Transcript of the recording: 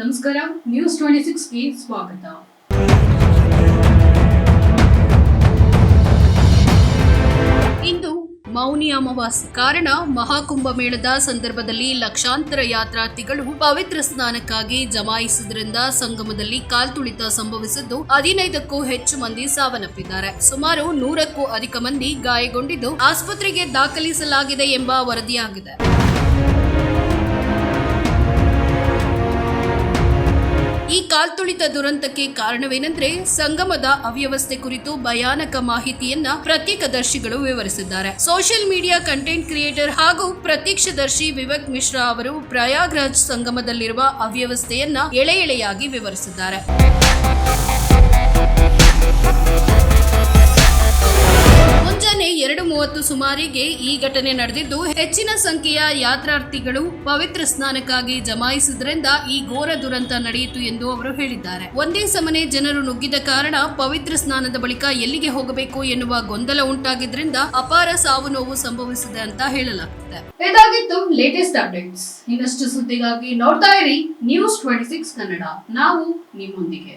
ನಮಸ್ಕಾರ news twenty ಸಿಕ್ಸ್ಗೆ ಸ್ವಾಗತ. ಇಂದು ಮೌನಿ ಅಮಾವಾಸ್ಯೆ ಕಾರಣ ಮಹಾಕುಂಭ ಮೇಳದ ಸಂದರ್ಭದಲ್ಲಿ ಲಕ್ಷಾಂತರ ಯಾತ್ರಾರ್ಥಿಗಳು ಪವಿತ್ರ ಸ್ನಾನಕ್ಕಾಗಿ ಜಮಾಯಿಸಿದ್ರಿಂದ ಸಂಗಮದಲ್ಲಿ ಕಾಲ್ತುಳಿತ ಸಂಭವಿಸಿದ್ದು, ಹದಿನೈದಕ್ಕೂ ಹೆಚ್ಚು ಮಂದಿ ಸಾವನ್ನಪ್ಪಿದ್ದಾರೆ. ಸುಮಾರು ನೂರಕ್ಕೂ ಅಧಿಕ ಮಂದಿ ಗಾಯಗೊಂಡಿದ್ದು ಆಸ್ಪತ್ರೆಗೆ ದಾಖಲಿಸಲಾಗಿದೆ ಎಂಬ ವರದಿಯಾಗಿದೆ. ಈ ಕಾಲ್ತುಳಿತ ದುರಂತಕ್ಕೆ ಕಾರಣವೇನೆಂದರೆ ಸಂಗಮದ ಅವ್ಯವಸ್ಥೆ ಕುರಿತು ಭಯಾನಕ ಮಾಹಿತಿಯನ್ನ ಪ್ರತ್ಯೇಕದರ್ಶಿಗಳು ವಿವರಿಸಿದ್ದಾರೆ. ಸೋಷಿಯಲ್ ಮೀಡಿಯಾ ಕಂಟೆಂಟ್ ಕ್ರಿಯೇಟರ್ ಹಾಗೂ ಪ್ರತ್ಯಕ್ಷದರ್ಶಿ ವಿವೇಕ್ ಮಿಶ್ರಾ ಅವರು ಪ್ರಯಾಗ್ರಾಜ್ ಸಂಗಮದಲ್ಲಿರುವ ಅವ್ಯವಸ್ಥೆಯನ್ನ ಎಳೆ ಎಳೆಯಾಗಿ ವಿವರಿಸಿದ್ದಾರೆ. ಮೂವತ್ತು ಸುಮಾರಿಗೆ ಈ ಘಟನೆ ನಡೆದಿದ್ದು, ಹೆಚ್ಚಿನ ಸಂಖ್ಯೆಯ ಯಾತ್ರಾರ್ಥಿಗಳು ಪವಿತ್ರ ಸ್ನಾನಕ್ಕಾಗಿ ಜಮಾಯಿಸಿದ್ರಿಂದ ಈ ಘೋರ ದುರಂತ ನಡೆಯಿತು ಎಂದು ಅವರು ಹೇಳಿದ್ದಾರೆ. ಒಂದೇ ಸಮನೆ ಜನರು ನುಗ್ಗಿದ ಕಾರಣ ಪವಿತ್ರ ಸ್ನಾನದ ಬಳಿಕ ಎಲ್ಲಿಗೆ ಹೋಗಬೇಕು ಎನ್ನುವ ಗೊಂದಲ ಉಂಟಾಗಿದ್ರಿಂದ ಅಪಾರ ಸಾವು ನೋವು ಸಂಭವಿಸಿದೆ ಅಂತ ಹೇಳಲಾಗ್ತಿದೆ. ಇದಾಗಿತ್ತು ಲೇಟೆಸ್ಟ್ ಅಪ್ಡೇಟ್ಸ್ ಇನ್ನಷ್ಟು ಸುದ್ದಿಗಾಗಿ ನೋಡ್ತಾ ಇರಿ ನ್ಯೂಸ್ ಟ್ವೆಂಟಿ ಸಿಕ್ಸ್ ಕನ್ನಡ. ನಾವು ನಿಮ್ಮೊಂದಿಗೆ.